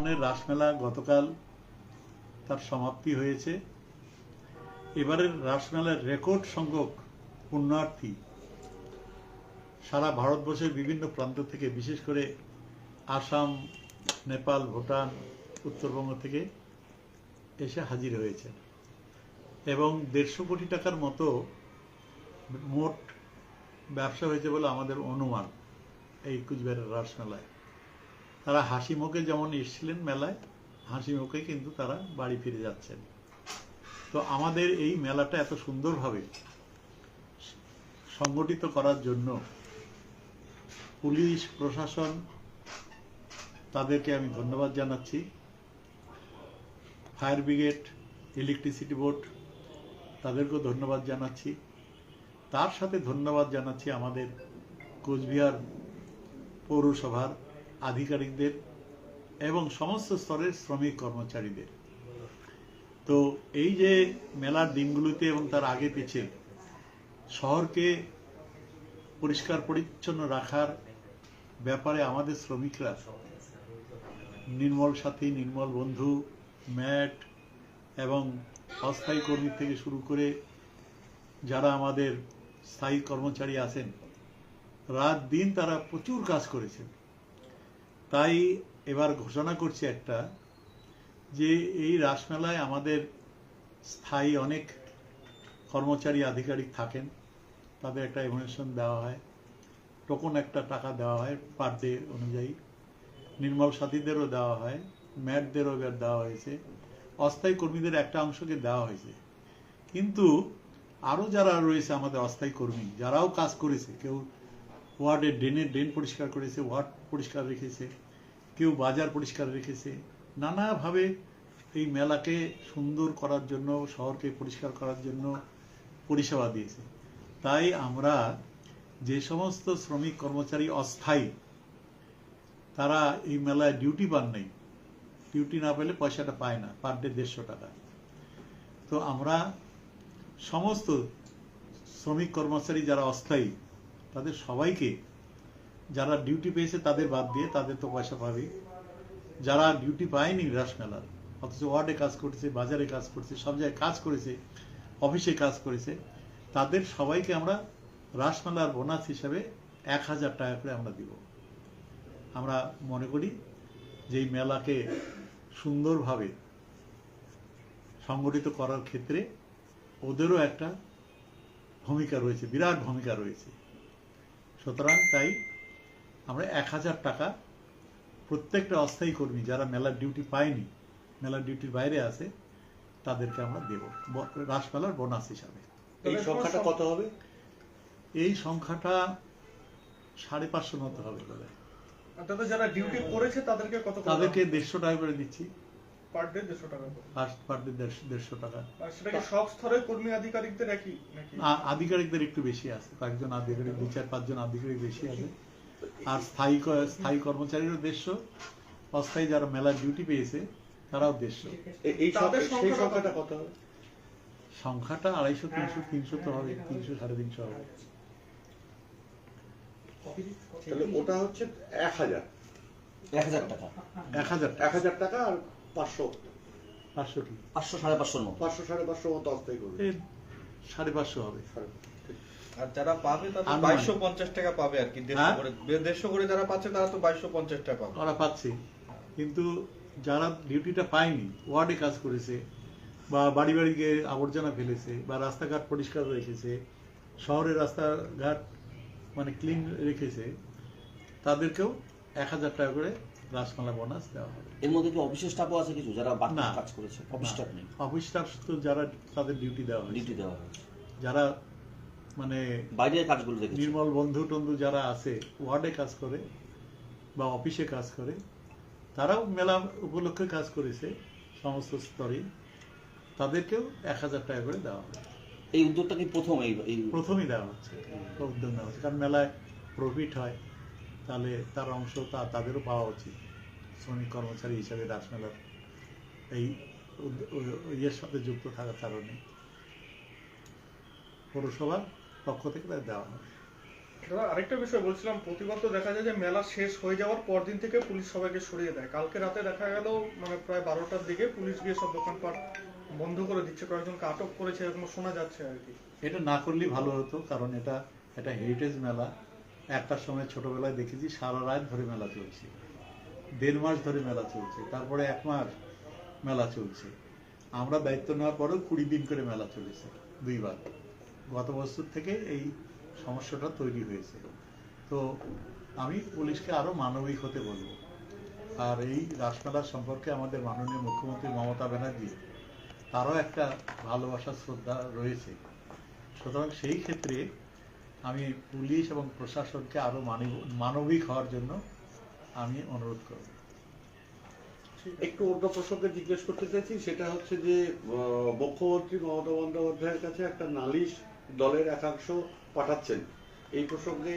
ধরনের রাসমেলা গতকাল তার সমাপ্তি হয়েছে। এবারের রাসমেলার রেকর্ড সংখ্যক পুণ্যার্থী সারা ভারতবর্ষের বিভিন্ন প্রান্ত থেকে, বিশেষ করে আসাম, নেপাল, ভুটান, উত্তরবঙ্গ থেকে এসে হাজির হয়েছে এবং দেড়শো কোটি টাকার মতো মোট ব্যবসা হয়েছে বলে আমাদের অনুমান এই কুচবিহারের রাসমেলায়। তারা হাসি মুখে যেমন এসেছিলেন মেলায়, হাসি মুখে কিন্তু তারা বাড়ি ফিরে যাচ্ছেন। তো আমাদের এই মেলাটা এত সুন্দরভাবে সংগঠিত করার জন্য পুলিশ, প্রশাসন তাদেরকে আমি ধন্যবাদ জানাচ্ছি। ফায়ার ব্রিগেড, ইলেকট্রিসিটি বোর্ড তাদেরকেও ধন্যবাদ জানাচ্ছি। তার সাথে ধন্যবাদ জানাচ্ছি আমাদের কোচবিহার পৌরসভার আধিকারিকদের এবং সমস্ত স্তরের শ্রমিক কর্মচারীদের। তো এই যে মেলার দিনগুলোতে এবং তার আগে পিছে শহরকে পরিষ্কার পরিচ্ছন্ন রাখার ব্যাপারে আমাদের শ্রমিকরা নির্মল সাথী, নির্মল বন্ধু, ম্যাট এবং অস্থায়ী কর্মী থেকে শুরু করে যারা আমাদের স্থায়ী কর্মচারী আছেন, রাত দিন তারা প্রচুর কাজ করেছেন। তাই এবার ঘোষণা করছি একটা যে এই রাসমেলায় আমাদের স্থায়ী অনেক কর্মচারী, আধিকারিক থাকেন। তাদের একটা এমোনেশন দেওয়া হয়, টোকন একটা টাকা দেওয়া হয় পার ডে অনুযায়ী। নির্মল সাথীদেরও দেওয়া হয়, ম্যাটদেরও এবার দেওয়া হয়েছে। অস্থায়ী কর্মীদের একটা অংশকে দেওয়া হয়েছে। কিন্তু আরও যারা রয়েছে আমাদের অস্থায়ী কর্মী, যারাও কাজ করেছে, কেউ ওয়ার্ডের ড্রেনের ড্রেন পরিষ্কার করেছে, ওয়ার্ড পরিষ্কার রেখেছে, কেউ বাজার পরিষ্কার রেখেছে। নানাভাবে এই মেলাকে সুন্দর করার জন্য, শহরকে পরিষ্কার করার জন্য পরিষেবা দিয়েছে। তাই আমরা যে সমস্ত শ্রমিক কর্মচারী অস্থায়ী, তারা এই মেলায় ডিউটি পান নাই, ডিউটি না পেলে পয়সাটা পায় না, পার ডে দেড়শো টাকা। তো আমরা সমস্ত শ্রমিক কর্মচারী যারা অস্থায়ী তাদের সবাইকে যারা ডিউটি পেয়েছে তাদের বাদ দিয়ে তাদের তো পয়সা পাবেই। যারা ডিউটি পায়নি রাসমেলার, অথচ ওয়ার্ডে কাজ করছে, বাজারে কাজ করছে, সব জায়গায় কাজ করেছে, অফিসে কাজ করেছে, তাদের সবাইকে আমরা রাসমেলার বোনাস হিসাবে এক হাজার টাকা করে আমরা দিব। আমরা মনে করি যে এই মেলাকে সুন্দরভাবে সংগঠিত করার ক্ষেত্রে ওদেরও একটা ভূমিকা রয়েছে, বিরাট ভূমিকা রয়েছে। সুতরাং তাই আমরা এক হাজার টাকা প্রত্যেকটা অস্থায়ী কর্মী যারা মেলার ডিউটি পায়নি মেলার ডিউটির বাইরে আছে তাদেরকে আমরা দেব। রাসমেলার বোনাস হিসাবে। এই সংখ্যাটা কত হবে? এই সংখ্যাটা সাড়ে পাঁচশো মতো হবে যারা ডিউটি করেছে তাদেরকে কত তাদেরকে দেড়শো টাকা করে দিচ্ছি। পার ডে দেড়শো টাকা ফার্স্ট পার ডে দেড়শো টাকা। আর সেটাকে সব স্তরের কর্মী আধিকারিকদের একই নাকি? আধিকারিকদের একটু বেশি আছে। কয়েকজন আধিকারিক দুই চার পাঁচজন আধিকারিক বেশি আছে। আর স্থায়ী স্থায়ী কর্মচারীরও দেড়শো। অস্থায়ী যারা মেলার ডিউটি পেয়েছে তারাও দেড়শো। এ- এই তাদের সংখ্যা- সেই সংখ্যাটা সংখ্যাটা কত? হবে? সংখ্যাটা আড়াইশো তিনশো তিনশো তো হবে। তিনশো সাড়ে তিনশো হবে। তাহলে ওটা হচ্ছে এক হাজার। এক হাজার টাকা। এক হাজার এক হাজার টাকা আর পাঁচশো। পাঁচশো কি পাঁচশো সাড়ে পাঁচশোর মতো। পাঁচশো সাড়ে পাঁচশো মতো অস্থায়ী করবে। সাড়ে পাঁচশো হবে। আর যারা পাবে তারা। বাইশশো পঞ্চাশ টাকা পাবে আর কি দেড়শো হ্যাঁ? করে দেড়শো করে যারা পাচ্ছে তারা তো বাইশশো পঞ্চাশ টাকা পাবে। ওরা পাচ্ছে। কিন্তু যারা ডিউটিটা পায়নি ওয়ার্ডে কাজ করেছে বা বাড়ি বাড়ি গিয়ে আবর্জনা ফেলেছে বা রাস্তাঘাট পরিষ্কার রেখেছে শহরের রাস্তাঘাট মানে ক্লিন রেখেছে তাদেরকেও এক হাজার টাকা করে রাসমালা বোনাস দেওয়া হবে। এর মধ্যে কি অফিসের স্টাফও আছে কিছু যারা না। কাজ করেছে? অফিস স্টাফ নেই। অফিস স্টাফ তো যারা তাদের ডিউটি দেওয়া হয়েছে। ডিউটি দেওয়া হয়েছে। যারা মানে বাইরের কাজগুলো দেখেছি। নির্মল বন্ধু টন্ধু যারা আছে ওয়ার্ডে কাজ করে বা অফিসে কাজ করে তারাও মেলা উপলক্ষে কাজ করেছে সমস্ত স্তরে। তাদেরকেও এক হাজার টাকা করে দেওয়া হবে। এই উদ্যোগটা কি প্রথম এই এই প্রথমেই দেওয়া হচ্ছে। উদ্যোগ নেওয়া হচ্ছে। কারণ মেলায় প্রফিট হয় তাহলে তার অংশ তা তাদেরও পাওয়া উচিত। শ্রমিক কর্মচারী হিসাবে রাসমেলার এই ইয়ের সাথে যুক্ত থাকার কারণে পৌরসভার পক্ষ থেকে তাদের দেওয়া হবে দাদা আরেকটা বিষয় বলছিলাম প্রতিবার তো দেখা যায় যে মেলা শেষ হয়ে যাওয়ার পর দিন থেকে পুলিশ সবাইকে সরিয়ে দেয়। কালকে রাতে দেখা গেল মানে প্রায় বারোটার দিকে পুলিশ গিয়ে সব দোকানপাট বন্ধ করে দিচ্ছে কয়েকজনকে আটক করেছে এরকম শোনা যাচ্ছে আর কি। এটা না করলেই ভালো হতো কারণ এটা একটা হেরিটেজ মেলা। একটার সময় ছোটবেলায় দেখেছি সারা রাত ধরে মেলা চলছে দেড় মাস ধরে মেলা চলছে, তারপরে এক মাস মেলা চলছে। আমরা দায়িত্ব নেওয়ার পরেও কুড়ি দিন করে মেলা চলেছে, দুইবার। গত বছর থেকে এই সমস্যাটা তৈরি হয়েছে। তো আমি পুলিশকে আরও মানবিক হতে বলব। আর এই রাসমেলা সম্পর্কে আমাদের মাননীয় মুখ্যমন্ত্রী মমতা ব্যানার্জি, তারও একটা ভালোবাসা শ্রদ্ধা রয়েছে। সুতরাং সেই ক্ষেত্রে আমি পুলিশ এবং প্রশাসনকে আরও মানব- মানবিক হওয়ার জন্য আমি অনুরোধ করব। একটু অন্য প্রসঙ্গে জিজ্ঞেস করতে চাইছি, সেটা হচ্ছে যে মুখ্যমন্ত্রী মমতা বন্দ্যোপাধ্যায়ের কাছে একটা নালিশ দলের একাংশ পাঠাচ্ছেন। এই প্রসঙ্গে